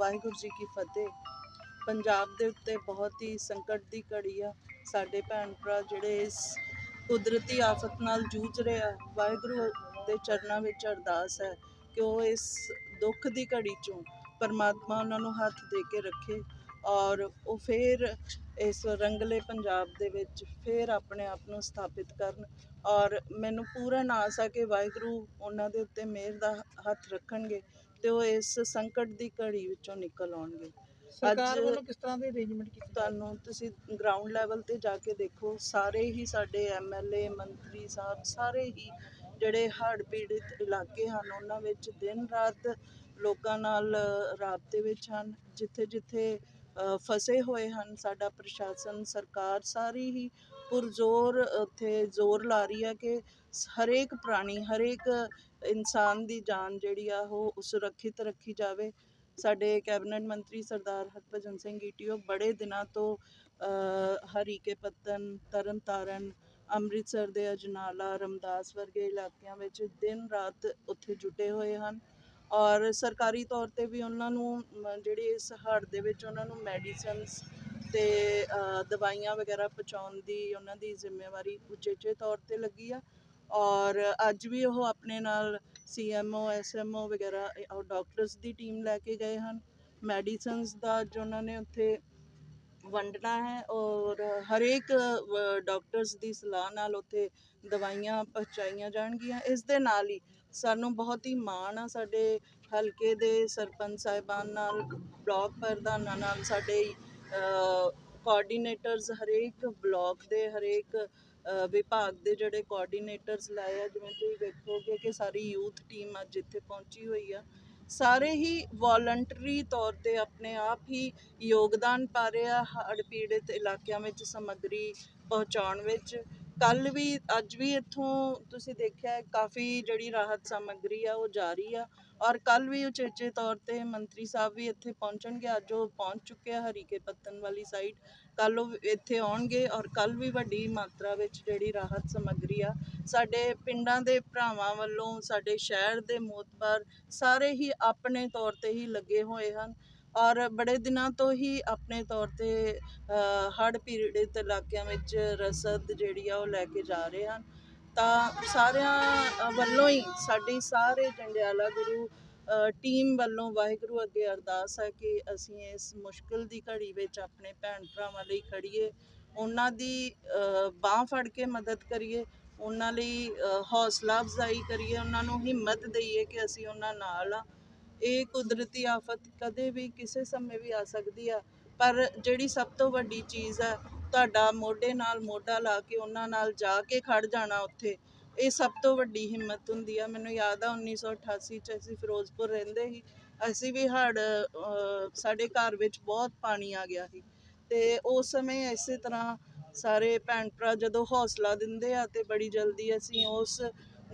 ਵਾਹਿਗੁਰੂ ਜੀ ਕੀ ਫਤਿਹ। ਪੰਜਾਬ ਦੇ ਉੱਤੇ ਬਹੁਤ ਹੀ ਸੰਕਟ ਦੀ ਘੜੀ ਆ। ਸਾਡੇ ਭੈਣ ਭਰਾ ਜਿਹੜੇ ਇਸ ਕੁਦਰਤੀ ਆਫਤ ਨਾਲ ਜੂਝ ਰਹੇ ਆ, ਵਾਹਿਗੁਰੂ ਦੇ ਚਰਨਾਂ ਵਿੱਚ ਅਰਦਾਸ ਹੈ ਕਿ ਉਹ ਇਸ ਦੁੱਖ ਦੀ ਘੜੀ ਚੋਂ ਪਰਮਾਤਮਾ ਉਹਨਾਂ ਨੂੰ ਹੱਥ ਦੇ ਕੇ ਰੱਖੇ ਔਰ ਉਹ ਫੇਰ ਇਸ ਰੰਗਲੇ ਪੰਜਾਬ ਦੇ ਵਿੱਚ ਫੇਰ ਆਪਣੇ ਆਪ ਨੂੰ ਸਥਾਪਿਤ ਕਰਨ ਔਰ ਮੈਨੂੰ ਪੂਰਨ ਆਸ ਆ ਕਿ ਵਾਹਿਗੁਰੂ ਉਹਨਾਂ ਦੇ ਉੱਤੇ ਮਿਹਰ ਦਾ ਹੱਥ ਰੱਖਣਗੇ ਤੇ ਉਹ ਇਸ ਸੰਕਟ ਦੀ ਘੜੀ ਵਿੱਚੋਂ ਨਿਕਲ ਆਉਣਗੇ। ਸਰਕਾਰ ਵੱਲੋਂ ਕਿਸ ਤਰ੍ਹਾਂ ਦੇ ਅਰੇਂਜਮੈਂਟ ਕੀਤੇ ਤੁਹਾਨੂੰ ਤੁਸੀਂ ਗਰਾਊਂਡ ਲੈਵਲ ਤੇ ਜਾ ਕੇ ਦੇਖੋ ਸਾਰੇ ਹੀ ਸਾਡੇ ਐਮਐਲਏ ਮੰਤਰੀ ਸਾਹਿਬ ਸਾਰੇ ਹੀ ਜਿਹੜੇ ਹੜ੍ਹ ਪੀੜਿਤ ਇਲਾਕੇ ਹਨ ਉਹਨਾਂ ਵਿੱਚ ਦਿਨ ਰਾਤ ਲੋਕਾਂ ਨਾਲ ਰਾਬਤੇ ਵਿੱਚ ਹਨ। ਜਿੱਥੇ ਜਿੱਥੇ ਫਸੇ ਹੋਏ ਹਨ ਸਾਡਾ ਪ੍ਰਸ਼ਾਸਨ ਸਰਕਾਰ ਸਾਰੀ ਹੀ ਪੁਰਜ਼ੋਰ ਉੱਥੇ ਜ਼ੋਰ ਲਾ ਰਹੀ ਹੈ ਕਿ ਹਰੇਕ ਪ੍ਰਾਣੀ ਹਰੇਕ ਇਨਸਾਨ ਦੀ ਜਾਨ ਜਿਹੜੀ ਆ ਉਹ ਸੁਰੱਖਿਅਤ ਰੱਖੀ ਜਾਵੇ। ਸਾਡੇ ਕੈਬਨਿਟ ਮੰਤਰੀ ਸਰਦਾਰ ਹਰਭਜਨ ਸਿੰਘ ਈਟੀਓ ਬੜੇ ਦਿਨਾਂ ਤੋਂ ਹਰੀਕੇ ਪੱਤਨ ਤਰਨਤਾਰਨ ਅੰਮ੍ਰਿਤਸਰ ਦੇ ਅਜਨਾਲਾ ਰਮਦਾਸ ਵਰਗੇ ਇਲਾਕਿਆਂ ਵਿੱਚ ਦਿਨ ਰਾਤ ਉੱਥੇ ਜੁਟੇ ਹੋਏ ਹਨ। ਔਰ ਸਰਕਾਰੀ ਤੌਰ ਤੇ ਵੀ ਉਹਨਾਂ ਨੂੰ ਮ, ਜਿਹੜੀ ਇਸ ਹੜ੍ਹ ਦੇ ਵਿੱਚ ਉਹਨਾਂ ਨੂੰ ਮੈਡੀਸਨਸ ਤੇ ਦਵਾਈਆਂ ਵਗੈਰਾ ਪਹੁੰਚਾਉਣ ਦੀ ਉਹਨਾਂ ਦੀ ਜ਼ਿੰਮੇਵਾਰੀ ਉਚੇਚੇ ਤੌਰ ਤੇ ਲੱਗੀ ਆ। ਔਰ ਅੱਜ ਵੀ ਉਹ ਆਪਣੇ ਨਾਲ ਸੀਐਮਓ ਐਸਐਮਓ ਵਗੈਰਾ ਔਰ ਡਾਕਟਰਸ ਦੀ ਟੀਮ ਲੈ ਕੇ ਗਏ ਹਨ। ਮੈਡੀਸਨਸ ਦਾ ਜੋ ਉਹਨਾਂ ਨੇ ਉੱਥੇ ਵੰਡਣਾ ਹੈ ਔਰ ਹਰੇਕ ਡਾਕਟਰਸ ਦੀ ਸਲਾਹ ਨਾਲ ਉੱਥੇ ਦਵਾਈਆਂ ਪਹੁੰਚਾਈਆਂ ਜਾਣਗੀਆਂ। ਇਸ ਦੇ ਨਾਲ ਹੀ ਸਾਨੂੰ ਬਹੁਤ ਹੀ ਮਾਣ ਆ ਸਾਡੇ ਹਲਕੇ ਦੇ ਸਰਪੰਚ ਸਾਹਿਬਾਨ ਨਾਲ, ਬਲਾਕ ਪ੍ਰਧਾਨਾਂ ਨਾਲ, ਸਾਡੇ ਕੋਆਰਡੀਨੇਟਰਸ ਹਰੇਕ ਬਲਾਕ ਦੇ ਹਰੇਕ ਵਿਭਾਗ ਦੇ ਜਿਹੜੇ ਕੋਆਰਡੀਨੇਟਰਸ ਲਾਏ ਆ, ਜਿਵੇਂ ਤੁਸੀਂ ਵੇਖੋਗੇ ਕਿ ਸਾਰੀ ਯੂਥ ਟੀਮ ਅੱਜ ਇੱਥੇ ਪਹੁੰਚੀ ਹੋਈ ਆ। ਸਾਰੇ ਹੀ ਵੋਲੰਟਰੀ ਤੌਰ ਤੇ ਆਪਣੇ ਆਪ ਹੀ ਯੋਗਦਾਨ ਪਾ ਰਹੇ ਆ ਹੜ੍ਹ ਪੀੜਿਤ ਇਲਾਕਿਆਂ ਵਿੱਚ ਸਮੱਗਰੀ ਪਹੁੰਚਾਉਣ ਵਿੱਚ। ਕੱਲ ਵੀ, ਅੱਜ ਵੀ ਇੱਥੋਂ ਤੁਸੀਂ ਦੇਖਿਆ ਕਾਫੀ ਜਿਹੜੀ ਰਾਹਤ ਸਮੱਗਰੀ ਆ, ਉਹ ਜਾਰੀ ਆ। ਔਰ ਕੱਲ ਵੀ ਉਚੇਚੇ ਤੌਰ ਤੇ ਮੰਤਰੀ ਸਾਹਿਬ ਵੀ ਇੱਥੇ ਪਹੁੰਚਣਗੇ। ਅੱਜ ਉਹ ਪਹੁੰਚ ਚੁੱਕੇ ਆ ਹਰੀਕੇ ਪੱਤਨ ਵਾਲੀ ਸਾਈਡ ਕੱਲ ਉਹ ਇੱਥੇ ਆਉਣਗੇ ਔਰ ਕੱਲ ਵੀ ਵੱਡੀ ਮਾਤਰਾ ਵਿੱਚ ਜਿਹੜੀ ਰਾਹਤ ਸਮੱਗਰੀ ਆ, ਸਾਡੇ ਪਿੰਡਾਂ ਦੇ ਭਰਾਵਾਂ ਵੱਲੋਂ, ਸਾਡੇ ਸ਼ਹਿਰ ਦੇ ਮੋਤਬਰ ਸਾਰੇ ਹੀ ਆਪਣੇ ਤੌਰ ਤੇ ਹੀ ਲੱਗੇ ਹੋਏ ਹਨ ਔਰ ਬੜੇ ਦਿਨਾਂ ਤੋਂ ਹੀ ਆਪਣੇ ਤੌਰ ਤੇ ਹੜ੍ਹ ਪੀੜਿਤ ਇਲਾਕਿਆਂ ਵਿੱਚ ਰਸਦ ਜਿਹੜੀ ਆ ਉਹ ਲੈ ਕੇ ਜਾ ਰਹੇ ਹਨ। ਤਾਂ ਸਾਰਿਆਂ ਵੱਲੋਂ ਹੀ ਸਾਡੀ ਸਾਰੇ ਜੰਡਿਆਲਾ ਗੁਰੂ ਟੀਮ ਵੱਲੋਂ ਵਾਹਿਗੁਰੂ ਅੱਗੇ ਅਰਦਾਸ ਹੈ ਕਿ ਅਸੀਂ ਇਸ ਮੁਸ਼ਕਿਲ ਦੀ ਘੜੀ ਵਿੱਚ ਆਪਣੇ ਭੈਣ ਭਰਾਵਾਂ ਲਈ ਖੜੀਏ ਉਹਨਾਂ ਦੀ ਬਾਹ ਫੜ ਕੇ ਮਦਦ ਕਰੀਏ, ਉਹਨਾਂ ਲਈ ਹੌਸਲਾ ਅਫਜ਼ਾਈ ਕਰੀਏ, ਉਹਨਾਂ ਨੂੰ ਹਿੰਮਤ ਦਈਏ ਕਿ ਅਸੀਂ ਉਹਨਾਂ ਨਾਲ ਆ ਇਹ ਕੁਦਰਤੀ ਆਫਤ ਕਦੇ ਵੀ ਕਿਸੇ ਸਮੇਂ ਵੀ ਆ ਸਕਦੀ ਆ, ਪਰ ਜਿਹੜੀ ਸਭ ਤੋਂ ਵੱਡੀ ਚੀਜ਼ ਹੈ, ਤੁਹਾਡਾ ਮੋਢੇ ਨਾਲ ਮੋਢਾ ਲਾ ਕੇ, ਉਹਨਾਂ ਨਾਲ ਜਾ ਕੇ ਖੜ ਜਾਣਾ ਉੱਥੇ ਇਹ ਸਭ ਤੋਂ ਵੱਡੀ ਹਿੰਮਤ ਹੁੰਦੀ ਆ। ਮੈਨੂੰ ਯਾਦ ਆ 1988 ਚ ਅਸੀਂ ਫਿਰੋਜ਼ਪੁਰ ਰਹਿੰਦੇ ਸੀ। ਅਸੀਂ ਵੀ ਹੜ ਸਾਡੇ ਘਰ ਵਿੱਚ ਬਹੁਤ ਪਾਣੀ ਆ ਗਿਆ ਸੀ। ਤੇ ਉਸ ਸਮੇਂ ਇਸੇ ਤਰ੍ਹਾਂ ਸਾਰੇ ਭੈਣ ਭਰਾ ਜਦੋਂ ਹੌਸਲਾ ਦਿੰਦੇ ਆ ਤੇ ਬੜੀ ਜਲਦੀ ਅਸੀਂ ਉਸ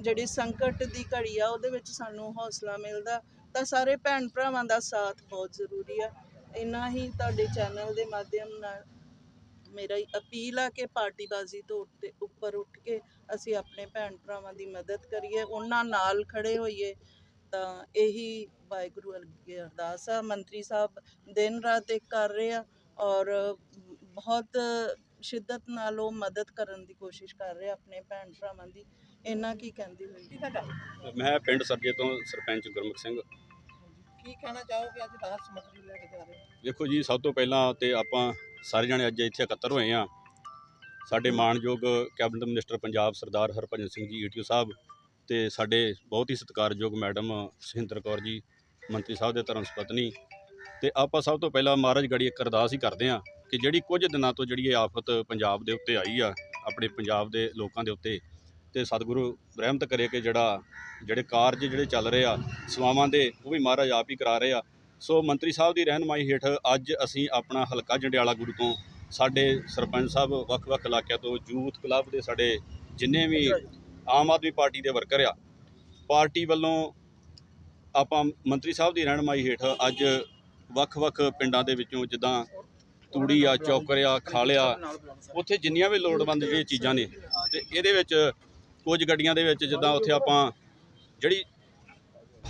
ਜਿਹੜੀ ਸੰਕਟ ਦੀ ਘੜੀ ਆ, ਉਹਦੇ ਵਿੱਚ ਸਾਨੂੰ ਹੌਸਲਾ ਮਿਲਦਾ। ਤਾਂ ਸਾਰੇ ਭੈਣ ਭਰਾਵਾਂ ਦਾ ਸਾਥ ਬਹੁਤ ਜ਼ਰੂਰੀ ਆ। ਇੰਨਾ ਹੀ ਤੁਹਾਡੇ ਚੈਨਲ ਦੇ ਮਾਧਿਅਮ ਨਾਲ ਮੇਰਾ ਹੀ ਅਪੀਲ ਆ ਕਿ ਪਾਰਟੀਬਾਜ਼ੀ ਤੋਂ ਉੱਤੇ ਉੱਪਰ ਉੱਠ ਕੇ ਅਸੀਂ ਆਪਣੇ ਭੈਣ ਭਰਾਵਾਂ ਦੀ ਮਦਦ ਕਰੀਏ ਉਹਨਾਂ ਨਾਲ ਖੜੇ ਹੋਈਏ। ਤਾਂ ਇਹੀ ਵਾਹਿਗੁਰੂ ਅੱਗੇ ਅਰਦਾਸ ਆ। ਮੰਤਰੀ ਸਾਹਿਬ ਦਿਨ ਰਾਤ ਇੱਕ ਕਰ ਰਹੇ ਆ ਔਰ ਬਹੁਤ ਸ਼ਿੱਦਤ ਨਾਲ ਉਹ ਮਦਦ ਕਰਨ ਦੀ ਕੋਸ਼ਿਸ਼ ਕਰ ਰਹੇ ਆਪਣੇ ਭੈਣ ਭਰਾਵਾਂ ਦੀ। ਇੰਨਾ ਕੀ ਕਹਿੰਦੀ ਹੋਈ ਮੈਂ ਪਿੰਡ ਸਰਜੇ ਤੋਂ ਸਰਪੰਚ ਗੁਰਮੁਖ ਸਿੰਘ। ਕੀ ਕਹਿਣਾ ਚਾਹੋਗੇ? ਅੱਜ ਰਾਹਤ ਸਮੱਗਰੀ ਲੈ ਕੇ ਜਾ ਰਹੇ ਵੇਖੋ ਜੀ ਸਭ ਤੋਂ ਪਹਿਲਾਂ ਤੇ ਆਪਾਂ ਸਾਰੇ ਜਣੇ ਅੱਜ ਇੱਥੇ ਇਕੱਤਰ ਹੋਏ ਆ। ਸਾਡੇ ਮਾਣਯੋਗ cabinet minister Punjab Sardar Harbhajan Singh ji ETO Sahib ਤੇ ਸਾਡੇ ਬਹੁਤ ਹੀ ਸਤਿਕਾਰਯੋਗ ਮੈਡਮ ਸੁਹਿੰਦਰ ਕੌਰ ਜੀ, ਮੰਤਰੀ ਸਾਹਿਬ ਦੇ ਧਰਮ ਸੁਪਤਨੀ ਤੇ ਆਪਾਂ ਸਭ ਤੋਂ ਪਹਿਲਾਂ ਮਹਾਰਾਜ ਗੜੀ ਇੱਕ ਅਰਦਾਸ ਹੀ ਕਰਦੇ ਆ ਕਿ ਜਿਹੜੀ ਕੁਝ ਦਿਨਾਂ ਤੋਂ ਜਿਹੜੀ ਇਹ ਆਫਤ ਪੰਜਾਬ ਦੇ ਉੱਤੇ ਆਈ ਆ, ਆਪਣੇ ਪੰਜਾਬ ਦੇ ਲੋਕਾਂ ਦੇ ਉੱਤੇ ਤੇ ਸਤਿਗੁਰੂ ਰਹਿਮਤ ਕਰੇ ਕਿ ਜਿਹੜਾ, ਜਿਹੜੇ ਕਾਰਜ ਜਿਹੜੇ ਚੱਲ ਰਹੇ ਆ, ਸੇਵਾਵਾਂ ਦੇ, ਉਹ ਵੀ ਮਹਾਰਾਜ ਆਪ ਹੀ ਕਰਾ ਰਹੇ ਆ। ਸੋ ਮੰਤਰੀ ਸਾਹਿਬ ਦੀ ਰਹਿਨਮਾਈ ਹੇਠ ਅੱਜ ਅਸੀਂ ਆਪਣਾ ਹਲਕਾ ਜੰਡਿਆਲਾ ਗੁਰੂ ਤੋਂ ਸਾਡੇ ਸਰਪੰਚ ਸਾਹਿਬ ਵੱਖ-ਵੱਖ ਇਲਾਕਿਆਂ ਤੋਂ ਯੂਥ ਕਲੱਬ ਦੇ ਸਾਡੇ ਜਿੰਨੇ ਵੀ ਆਮ ਆਦਮੀ ਪਾਰਟੀ ਦੇ ਵਰਕਰ ਆ, ਪਾਰਟੀ ਵੱਲੋਂ ਆਪਾਂ ਮੰਤਰੀ ਸਾਹਿਬ ਦੀ ਰਹਿਨਮਾਈ ਹੇਠ ਅੱਜ ਵੱਖ-ਵੱਖ ਪਿੰਡਾਂ ਦੇ ਵਿੱਚੋਂ ਜਿੱਦਾਂ ਤੂੜੀ ਆ, ਚੌਕਰ ਆ ਖਾਲਿਆ ਉੱਥੇ ਜਿੰਨੀਆਂ ਵੀ ਲੋੜਵੰਦ ਜਿਹੜੀਆਂ ਚੀਜ਼ਾਂ ਨੇ ਤੇ ਇਹਦੇ ਵਿੱਚ ਕੁਝ ਗੱਡੀਆਂ ਦੇ ਵਿੱਚ ਜਿੱਦਾਂ ਉੱਥੇ ਆਪਾਂ ਜਿਹੜੀ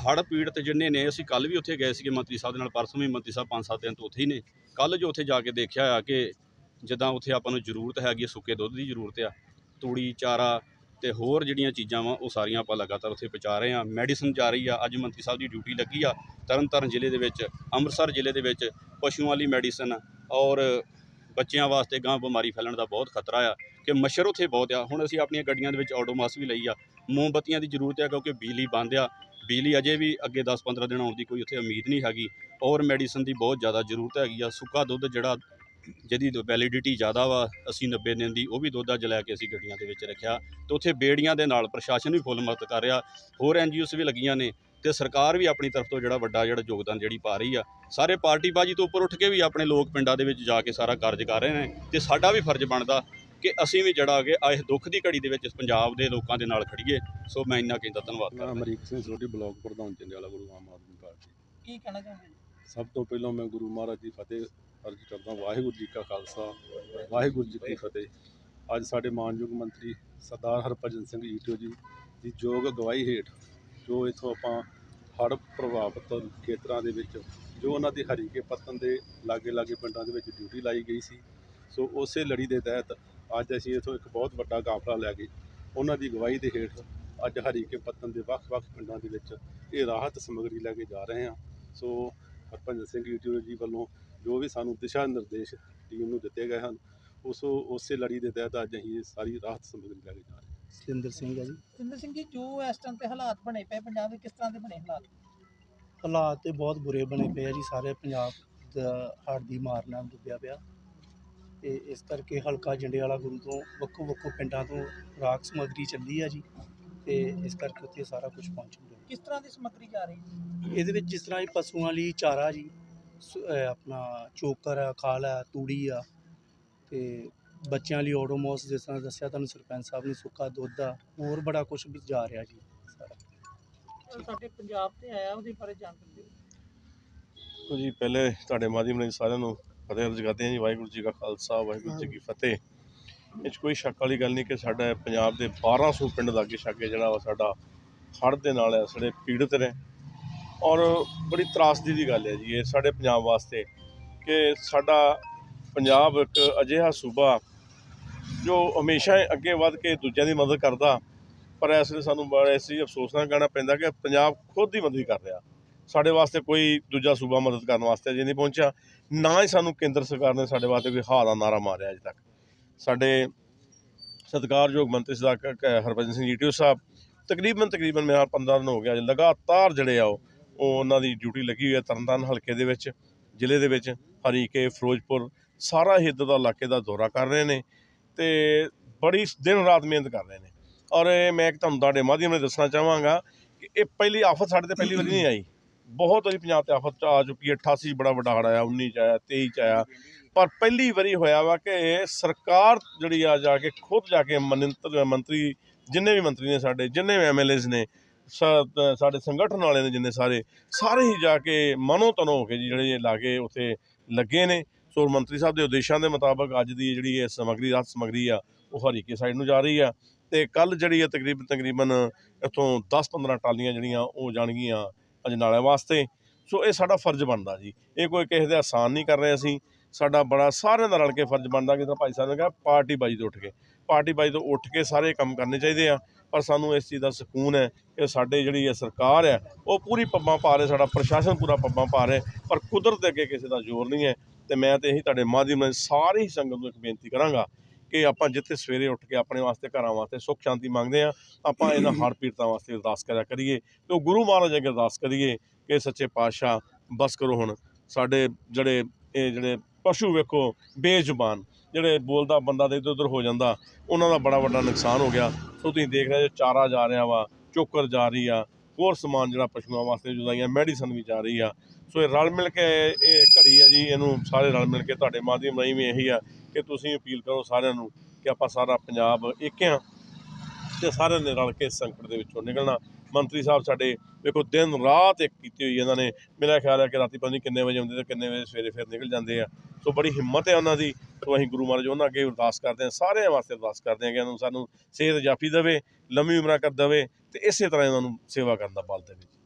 ਹੜ੍ਹ ਪੀੜਤ ਜਿੰਨੇ ਨੇ ਅਸੀਂ ਕੱਲ ਵੀ ਉੱਥੇ ਗਏ ਸੀਗੇ ਮੰਤਰੀ ਸਾਹਿਬ ਦੇ ਨਾਲ ਪਰਸੋਂ ਵੀ ਮੰਤਰੀ ਸਾਹਿਬ ਪੰਜ ਸੱਤ ਦਿਨ ਤੋਂ ਉੱਥੇ ਹੀ ਨੇ। ਕੱਲ ਜੋ ਉੱਥੇ ਜਾ ਕੇ ਦੇਖਿਆ ਆ ਕਿ ਜਿੱਦਾਂ ਉੱਥੇ ਆਪਾਂ ਨੂੰ ਜ਼ਰੂਰਤ ਹੈਗੀ ਆ, ਸੁੱਕੇ ਦੁੱਧ ਦੀ ਜ਼ਰੂਰਤ ਆ ਤੂੜੀ ਚਾਰਾ ਤੇ ਹੋਰ ਜਿਹੜੀਆਂ ਚੀਜ਼ਾਂ ਵਾ ਉਹ ਸਾਰੀਆਂ ਆਪਾਂ ਲਗਾਤਾਰ ਉੱਥੇ ਪਹੁੰਚਾ ਰਹੇ ਆ ਮੈਡੀਸਨ ਜਾ ਰਹੀ ਆ ਅੱਜ ਮੰਤਰੀ ਸਾਹਿਬ ਦੀ ਡਿਊਟੀ ਲੱਗੀ ਆ ਤਰਨਤਾਰਨ ਜ਼ਿਲ੍ਹੇ ਦੇ ਵਿੱਚ ਅੰਮ੍ਰਿਤਸਰ ਜ਼ਿਲ੍ਹੇ ਦੇ ਵਿੱਚ ਪਸ਼ੂਆਂ ਲਈ ਮੈਡੀਸਨ ਔਰ ਬੱਚਿਆਂ ਵਾਸਤੇ ਗਾਂ ਬਿਮਾਰੀ ਫੈਲਣ ਦਾ ਬਹੁਤ ਖਤਰਾ ਆ ਕਿ ਮੱਛਰ ਉੱਥੇ ਬਹੁਤ ਆ। ਹੁਣ ਅਸੀਂ ਆਪਣੀਆਂ ਗੱਡੀਆਂ ਦੇ ਵਿੱਚ ਆਟੋਮਾਸ ਵੀ ਲਈ ਆ। ਮੋਮਬੱਤੀਆਂ ਦੀ ਜ਼ਰੂਰਤ ਆ ਕਿਉਂਕਿ ਬਿਜਲੀ ਬੰਦ ਆ। ਬਿਜਲੀ ਅਜੇ ਵੀ ਅੱਗੇ 10-15 ਦਿਨ ਆਉਣ ਦੀ ਕੋਈ ਉੱਥੇ ਉਮੀਦ ਨਹੀਂ ਹੈਗੀ। ਔਰ ਮੈਡੀਸਨ ਦੀ ਬਹੁਤ ਜ਼ਿਆਦਾ ਜ਼ਰੂਰਤ ਹੈਗੀ ਆ। ਸੁੱਕਾ ਦੁੱਧ ਜਿਹੜਾ ਜਿਹਦੀ ਵੈਲਿਡਿਟੀ ਜ਼ਿਆਦਾ ਵਾ 80 90 ਦਿਨ ਦੀ, ਉਹ ਵੀ ਦੁੱਧ ਅੱਜ ਲੈ ਕੇ ਅਸੀਂ ਗੱਡੀਆਂ ਦੇ ਵਿੱਚ ਰੱਖਿਆ। ਤੇ ਉੱਥੇ ਬੇੜੀਆਂ ਦੇ ਨਾਲ ਪ੍ਰਸ਼ਾਸਨ ਵੀ ਫੁੱਲ ਮਦਦ ਕਰ ਰਿਹਾ। ਹੋਰ ਐਨਜੀਓਸ ਵੀ ਲੱਗੀਆਂ ਨੇ ਤੇ ਸਰਕਾਰ ਵੀ ਆਪਣੀ ਤਰਫ ਤੋਂ ਜਿਹੜਾ ਵੱਡਾ ਜਿਹੜਾ ਯੋਗਦਾਨ ਜਿਹੜੀ ਪਾ ਰਹੀ ਆ। ਸਾਰੇ ਪਾਰਟੀਬਾਜ਼ੀ ਤੋਂ ਉੱਪਰ ਉੱਠ ਕੇ ਵੀ ਆਪਣੇ ਲੋਕ ਪਿੰਡਾਂ ਦੇ ਵਿੱਚ ਜਾ ਕੇ ਸਾਰਾ ਕਾਰਜ ਕਰ ਰਹੇ ਨੇ ਤੇ ਸਾਡਾ ਵੀ ਫਰਜ਼ ਬਣਦਾ ਕਿ ਅਸੀਂ ਵੀ ਜਿਹੜਾ ਕਿ ਇਸ ਦੁੱਖ ਦੀ ਘੜੀ ਦੇ ਵਿੱਚ ਪੰਜਾਬ ਦੇ ਲੋਕਾਂ ਦੇ ਨਾਲ ਖੜੀਏ ਸੋ ਮੈਂ ਇੰਨਾ ਕਹਿੰਦਾ ਧੰਨਵਾਦ ਮੈਂ ਕਰਦਾ। ਅਮਰੀਕ ਸਿੰਘ ਸੋਢੀ ਬਲਾਕ ਪ੍ਰਧਾਨ ਜੰਡਿਆਲਾ ਗੁਰੂ ਆਮ ਆਦਮੀ ਪਾਰਟੀ। ਕੀ ਕਹਿਣਾ ਚਾਹੋਗੇ ਜੀ? ਸਭ ਤੋਂ ਪਹਿਲਾਂ ਮੈਂ ਗੁਰੂ ਮਹਾਰਾਜ ਦੀ ਫਤਿਹ ਅਰਜ਼ ਕਰਦਾ ਵਾਹਿਗੁਰੂ ਜੀ ਕਾ ਖਾਲਸਾ ਵਾਹਿਗੁਰੂ ਜੀ ਕੀ ਫਤਿਹ। ਅੱਜ ਸਾਡੇ ਮਾਨਯੋਗ ਮੰਤਰੀ ਸਰਦਾਰ ਹਰਭਜਨ ਸਿੰਘ ਈਟੋ ਜੀ ਦੀ ਯੋਗ ਅਗਵਾਈ ਹੇਠ ਜੋ ਇਥੋਂ ਆਪਾਂ ਹੜ੍ਹ ਪ੍ਰਭਾਵਿਤ ਖੇਤਰਾਂ ਦੇ ਵਿੱਚ ਜੋ ਉਹਨਾਂ ਦੀ ਹਰੀਕੇ ਪੱਤਨ ਦੇ ਲਾਗੇ ਲਾਗੇ ਪਿੰਡਾਂ ਦੇ ਵਿੱਚ ਡਿਊਟੀ ਲਾਈ ਗਈ ਸੀ ਸੋ ਉਸੇ ਲੜੀ ਦੇ ਤਹਿਤ ਅੱਜ ਅਸੀਂ ਇਥੋਂ ਇੱਕ ਬਹੁਤ ਵੱਡਾ ਕਾਫਲਾ ਲੈ ਕੇ ਉਹਨਾਂ ਦੀ ਅਗਵਾਈ ਦੇ ਹੇਠ ਅੱਜ ਹਰੀਕੇ ਪੱਤਨ ਦੇ ਵੱਖ-ਵੱਖ ਪਿੰਡਾਂ ਦੇ ਵਿੱਚ ਇਹ ਰਾਹਤ ਸਮੱਗਰੀ ਲੈ ਕੇ ਜਾ ਰਹੇ ਹਾਂ। ਸੋ ਹਰਭਜਨ ਸਿੰਘ ਈਟੋ ਜੀ ਵੱਲੋਂ ਜੋ ਵੀ ਸਾਨੂੰ ਦਿਸ਼ਾ ਨਿਰਦੇਸ਼ ਟੀਮ ਨੂੰ ਦਿੱਤੇ ਗਏ ਹਨ ਉਸ ਉਸੇ ਲੜੀ ਦੇ ਤਹਿਤ ਅੱਜ ਅਸੀਂ ਇਹ ਸਾਰੀ ਰਾਹਤ ਸਮੱਗਰੀ ਲੈ ਕੇ ਜਾ ਰਹੇ ਹਾਂ। ਸਤਿੰਦਰ ਸਿੰਘ ਹੈ ਜੀ। ਸਿੰਦਰ ਸਿੰਘ ਜੀ ਜੋ ਇਸ ਟਾਈਮ ਤੇ ਹਾਲਾਤ ਬਣੇ ਪਏ ਪੰਜਾਬ ਦੇ ਕਿਸ ਤਰ੍ਹਾਂ ਦੇ ਬਣੇ ਹਾਲਾਤ? ਹਾਲਾਤ ਤੇ ਬਹੁਤ ਬੁਰੇ ਬਣੇ ਪਏ ਆ ਜੀ ਸਾਰੇ ਪੰਜਾਬ ਦਾ ਹੜ੍ਹ ਦੀ ਮਾਰ ਨਾਲ ਡੁੱਬਿਆ ਪਿਆ। ਤੇ ਇਸ ਕਰਕੇ ਹਲਕਾ ਜੰਡਿਆਲਾ ਗੁਰੂ ਤੋਂ ਵੱਖੋ ਵੱਖੋ ਪਿੰਡਾਂ ਤੋਂ ਰਾਖ ਸਮੱਗਰੀ ਚੱਲੀ ਆ ਜੀ ਤੇ ਇਸ ਕਰਕੇ ਉੱਥੇ ਸਾਰਾ ਕੁਝ ਪਹੁੰਚੂਗਾ ਕਿਸ ਤਰ੍ਹਾਂ ਦੀ ਸਮੱਗਰੀ ਜਾ ਰਹੀ? ਹੈ ਇਹਦੇ ਵਿੱਚ ਜਿਸ ਤਰ੍ਹਾਂ ਇਹ ਪਸ਼ੂਆਂ ਲਈ ਚਾਰਾ ਜੀ ਸ- ਅਹ ਆਪਣਾ ਚੋਕਰ ਆ ਖਾਲ ਆ ਤੂੜੀ ਆ ਤੇ ਬੱਚਿਆਂ ਲਈ ਓਡੋਮੋਸ ਜਿਸ ਤਰ੍ਹਾਂ ਦੱਸਿਆ ਤੁਹਾਨੂੰ ਸਰਪੰਚ ਸਾਹਿਬ ਨੇ ਸੁੱਕਾ ਦੁੱਧ ਆ ਹੋਰ ਬੜਾ ਕੁਝ ਵੀ ਜਾ ਰਿਹਾ ਜੀ ਸਾਰਾ। ਸਾਡੇ ਪੰਜਾਬ ਤੇ ਆਇਆ ਉਹਦੇ ਬਾਰੇ ਜਾਣਕਾਰੀ ਦਿਓ। ਦੇਖੋ ਜੀ ਪਹਿਲੇ ਤੁਹਾਡੇ ਮਾਧਿਅਮ ਰਾਹੀਂ ਸਾਰਿਆਂ ਨੂੰ ਫਤਿਹ ਅਰਜ਼ ਕਰਦੇ ਹਾਂ ਜੀ ਵਾਹਿਗੁਰੂ ਜੀ ਕਾ ਖਾਲਸਾ ਵਾਹਿਗੁਰੂ ਜੀ ਕੀ ਫਤਿਹ। ਇਹ 'ਚ ਕੋਈ ਸ਼ੱਕ ਵਾਲੀ ਗੱਲ ਨਹੀਂ ਕਿ ਸਾਡਾ ਪੰਜਾਬ ਦੇ 1200 ਪਿੰਡ ਲਾਗੇ ਛਾਗੇ ਜਿਹੜਾ ਵਾ ਸਾਡਾ ਹੜ੍ਹ ਦੇ ਨਾਲ ਵੇਲੇ ਪੀੜਤ ਨੇ। ਔਰ ਬੜੀ ਤਰਾਸਦੀ ਦੀ ਗੱਲ ਹੈ ਜੀ ਇਹ ਸਾਡੇ ਪੰਜਾਬ ਵਾਸਤੇ ਕਿ ਸਾਡਾ ਪੰਜਾਬ ਇੱਕ ਅਜਿਹਾ ਸੂਬਾ ਜੋ ਹਮੇਸ਼ਾ ਅੱਗੇ ਵੱਧ ਕੇ ਦੂਜਿਆਂ ਦੀ ਮਦਦ ਕਰਦਾ ਪਰ ਇਸ ਵੇਲੇ ਸਾਨੂੰ ਬੜਾ ਇਸ ਚੀਜ਼ ਅਫਸੋਸ ਨਾਲ ਕਹਿਣਾ ਪੈਂਦਾ ਕਿ ਪੰਜਾਬ ਖੁਦ ਹੀ ਮਦਦ ਕਰ ਰਿਹਾ। ਸਾਡੇ ਵਾਸਤੇ ਕੋਈ ਦੂਜਾ ਸੂਬਾ ਮਦਦ ਕਰਨ ਵਾਸਤੇ ਅਜੇ ਨਹੀਂ ਪਹੁੰਚਿਆ। ਨਾ ਹੀ ਸਾਨੂੰ ਕੇਂਦਰ ਸਰਕਾਰ ਨੇ ਸਾਡੇ ਵਾਸਤੇ ਕੋਈ ਹਾਲ ਦਾ ਨਾਰਾ ਮਾਰਿਆ ਅਜੇ ਤੱਕ। ਸਾਡੇ ਸਤਿਕਾਰਯੋਗ ਮੰਤਰੀ ਸਰਦਾਰ ਹਰਭਜਨ ਸਿੰਘ ਜੀਟੀਓ ਸਾਹਿਬ ਤਕਰੀਬਨ ਤਕਰੀਬਨ ਮੇਰਾ 15 ਦਿਨ ਹੋ ਗਿਆ ਲਗਾਤਾਰ ਜਿਹੜੇ ਆ ਉਹ ਉਹਨਾਂ ਦੀ ਡਿਊਟੀ ਲੱਗੀ ਹੋਈ ਹੈ ਤਰਨਤਾਰਨ ਹਲਕੇ ਦੇ ਵਿੱਚ, ਜ਼ਿਲ੍ਹੇ ਦੇ ਵਿੱਚ। ਹਰੀਕੇ ਫਿਰੋਜ਼ਪੁਰ ਸਾਰਾ ਹੀ ਇੱਧਰ ਦਾ ਇਲਾਕੇ ਦਾ ਦੌਰਾ ਕਰ ਰਹੇ ਨੇ ਤੇ ਬੜੀ ਦਿਨ ਰਾਤ ਮਿਹਨਤ ਕਰ ਰਹੇ ਨੇ। ਔਰ ਇਹ ਮੈਂ ਇੱਕ ਤੁਹਾਨੂੰ ਤੁਹਾਡੇ ਮਾਧਿਅਮ ਨੇ ਦੱਸਣਾ ਚਾਹਾਂਗਾ ਕਿ ਇਹ ਪਹਿਲੀ ਆਫਤ ਸਾਡੇ ਤੇ ਪਹਿਲੀ ਵਾਰੀ ਨਹੀਂ ਆਈ। ਬਹੁਤ ਵਾਰੀ ਪੰਜਾਬ ਤੇ ਆਫਤ ਆ ਚੁੱਕੀ ਹੈ। 88 'ਚ ਬੜਾ ਵੱਡਾ ਹੜ੍ਹ ਆਇਆ 19 ਚ ਆਇਆ 23 ਚ ਆਇਆ। ਪਰ ਪਹਿਲੀ ਵਾਰੀ ਹੋਇਆ ਵਾ ਕਿ ਸਰਕਾਰ ਜਿਹੜੀ ਆ ਜਾ ਕੇ ਖੁਦ ਜਾ ਕੇ ਮੰਤਰ ਮੰਤਰੀ, ਜਿੰਨੇ ਵੀ ਮੰਤਰੀ ਨੇ ਸਾਡੇ, ਜਿੰਨੇ ਵੀ ਐਮਐਲਏਸ ਨੇ, ਸਾ- ਸਾਡੇ ਸੰਗਠਨ ਵਾਲੇ ਨੇ ਜਿੰਨੇ ਸਾਰੇ ਸਾਰੇ ਹੀ ਜਾ ਕੇ ਮਨੋ ਤਨੋ ਹੋ ਕੇ ਜਿਹੜੇ ਲਾਗੇ ਉੱਥੇ ਲੱਗੇ ਨੇ। ਸੋ ਮੰਤਰੀ ਸਾਹਿਬ ਦੇ ਉਦੇਸ਼ਾਂ ਦੇ ਮੁਤਾਬਕ ਅੱਜ ਦੀ ਜਿਹੜੀ ਇਹ ਸਮੱਗਰੀ, ਰਾਤ ਸਮੱਗਰੀ ਆ, ਉਹ ਹਰੀਕੇ ਸਾਈਡ ਨੂੰ ਜਾ ਰਹੀ ਆ। ਤੇ ਕੱਲ ਜਿਹੜੀ ਆ ਤਕਰੀਬਨ ਤਕਰੀਬਨ ਇੱਥੋਂ 10-15 ਟਾਲੀਆਂ ਜਿਹੜੀਆਂ ਉਹ ਜਾਣਗੀਆਂ। ਅਜਨਾਲਿਆਂ ਵਾਸਤੇ। ਸੋ ਇਹ ਸਾਡਾ ਫਰਜ਼ ਬਣਦਾ ਜੀ। ਇਹ ਕੋਈ ਕਿਸੇ ਦੇ ਆਸਾਨ ਨਹੀਂ ਕਰ ਰਹੇ ਅਸੀਂ। ਸਾਡਾ ਬੜਾ ਸਾਰਿਆਂ ਦਾ ਰਲ ਕੇ ਫਰਜ਼ ਬਣਦਾ ਕਿ ਤਾਂ ਭਾਈ ਸਾਹਿਬ ਨੇ ਕਿਹਾ, ਪਾਰਟੀ ਬਾਜੀ ਤੋਂ ਉੱਠ ਕੇ। ਪਾਰਟੀ ਬਾਜੀ ਤੋਂ ਉੱਠ ਕੇ ਸਾਰੇ ਕੰਮ ਕਰਨੇ ਚਾਹੀਦੇ ਆ। ਪਰ ਸਾਨੂੰ ਇਸ ਚੀਜ਼ ਦਾ ਸਕੂਨ ਹੈ ਕਿ ਸਾਡੇ ਜਿਹੜੀ ਇਹ ਸਰਕਾਰ ਹੈ, ਉਹ ਪੂਰੀ ਪੱਬਾਂ ਪਾ ਰਹੇ ਸਾਡਾ ਪ੍ਰਸ਼ਾਸਨ ਪੂਰਾ ਪੱਬਾਂ ਪਾ ਰਿਹਾ ਪਰ ਕੁਦਰਤ ਦੇ ਅੱਗੇ ਕਿਸੇ ਦਾ ਜ਼ੋਰ ਨਹੀਂ ਹੈ। ਤੇ ਮੈਂ ਤੇ ਇਹੀ ਤੁਹਾਡੇ ਮਾਧਿਅਮ ਨਾਲ ਸਾਰੀ ਸੰਗਤ ਨੂੰ ਇੱਕ ਬੇਨਤੀ ਕਰਾਂਗਾ ਕਿ ਆਪਾਂ ਜਿੱਥੇ ਸਵੇਰੇ ਉੱਠ ਕੇ ਆਪਣੇ ਵਾਸਤੇ, ਘਰਾਂ ਵਾਸਤੇ ਸੁੱਖ, ਸ਼ਾਂਤੀ ਮੰਗਦੇ ਆ ਆਪਾਂ ਇਹਨਾਂ ਹੜ੍ਹ ਪੀੜਤਾਂ ਵਾਸਤੇ ਅਰਦਾਸ ਕਰਿਆ ਕਰੀਏ ਤੇ ਉਹ ਗੁਰੂ ਮਹਾਰਾਜ ਅੱਗੇ ਅਰਦਾਸ ਕਰੀਏ ਕਿ ਸੱਚੇ ਪਾਤਸ਼ਾਹ ਬਸ ਕਰੋ ਹੁਣ। ਸਾਡੇ ਜਿਹੜੇ ਇਹ ਜਿਹੜੇ ਪਸ਼ੂ ਵੇਖੋ, ਬੇਜ਼ੁਬਾਨ, ਜਿਹੜੇ ਬੋਲਦਾ ਬੰਦਾ ਤੇ ਇੱਧਰ ਉੱਧਰ ਹੋ ਜਾਂਦਾ, ਉਹਨਾਂ ਦਾ ਬੜਾ ਵੱਡਾ ਨੁਕਸਾਨ ਹੋ ਗਿਆ। ਸੋ ਤੁਸੀਂ ਦੇਖ ਰਹੇ ਹੋ, ਚਾਰਾ ਜਾ ਰਿਹਾ ਵਾ, ਚੋਕਰ ਜਾ ਰਹੀ ਆ, ਹੋਰ ਸਮਾਨ ਜਿਹੜਾ ਪਸ਼ੂਆਂ ਵਾਸਤੇ ਜੁਦਾਈਆਂ, ਮੈਡੀਸਨ ਵੀ ਜਾ ਰਹੀ ਆ। ਸੋ ਇਹ ਰਲ ਮਿਲ ਕੇ ਇਹ ਘੜੀ ਆ ਜੀ, ਇਹਨੂੰ ਸਾਰੇ ਰਲ ਮਿਲ ਕੇ ਤੁਹਾਡੇ ਮਾਧਿਅਮ ਰਾਹੀਂ ਵੀ ਇਹੀ ਆ ਕਿ ਤੁਸੀਂ ਅਪੀਲ ਕਰੋ ਸਾਰਿਆਂ ਨੂੰ ਕਿ ਆਪਾਂ ਸਾਰਾ ਪੰਜਾਬ ਇੱਕ ਆ ਤੇ ਸਾਰਿਆਂ ਨੇ ਰਲ ਕੇ ਇਸ ਸੰਕਟ ਦੇ ਵਿੱਚੋਂ ਨਿਕਲਣਾ। ਮੰਤਰੀ ਸਾਹਿਬ ਸਾਡੇ ਵੇਖੋ, ਦਿਨ ਰਾਤ ਇੱਕ ਕੀਤੀ ਹੋਈ ਇਹਨਾਂ ਨੇ। ਮੇਰਾ ਖਿਆਲ ਹੈ ਕਿ ਰਾਤੀ ਪਤਾ ਨਹੀਂ ਕਿੰਨੇ ਵਜੇ ਆਉਂਦੇ ਤੇ ਕਿੰਨੇ ਵਜੇ ਸਵੇਰੇ ਫਿਰ ਨਿਕਲ ਜਾਂਦੇ ਆ। ਸੋ ਬੜੀ ਹਿੰਮਤ ਹੈ ਉਹਨਾਂ ਦੀ। ਸੋ ਅਸੀਂ ਗੁਰੂ ਮਹਾਰਾਜ ਉਹਨਾਂ ਅੱਗੇ ਅਰਦਾਸ ਕਰਦੇ ਹਾਂ, ਸਾਰਿਆਂ ਵਾਸਤੇ ਅਰਦਾਸ ਕਰਦੇ ਹਾਂ ਕਿ ਇਹਨਾਂ ਨੂੰ ਸਾਨੂੰ ਸਿਹਤ ਜਾਫੀ ਦੇਵੇ, ਲੰਮੀ ਉਮਰਾਂ ਕਰ ਦੇਵੇ ਤੇ ਇਸੇ ਤਰ੍ਹਾਂ ਇਹਨਾਂ ਨੂੰ ਸੇਵਾ ਕਰਨ ਦਾ ਬਲ ਦੇਵੇ।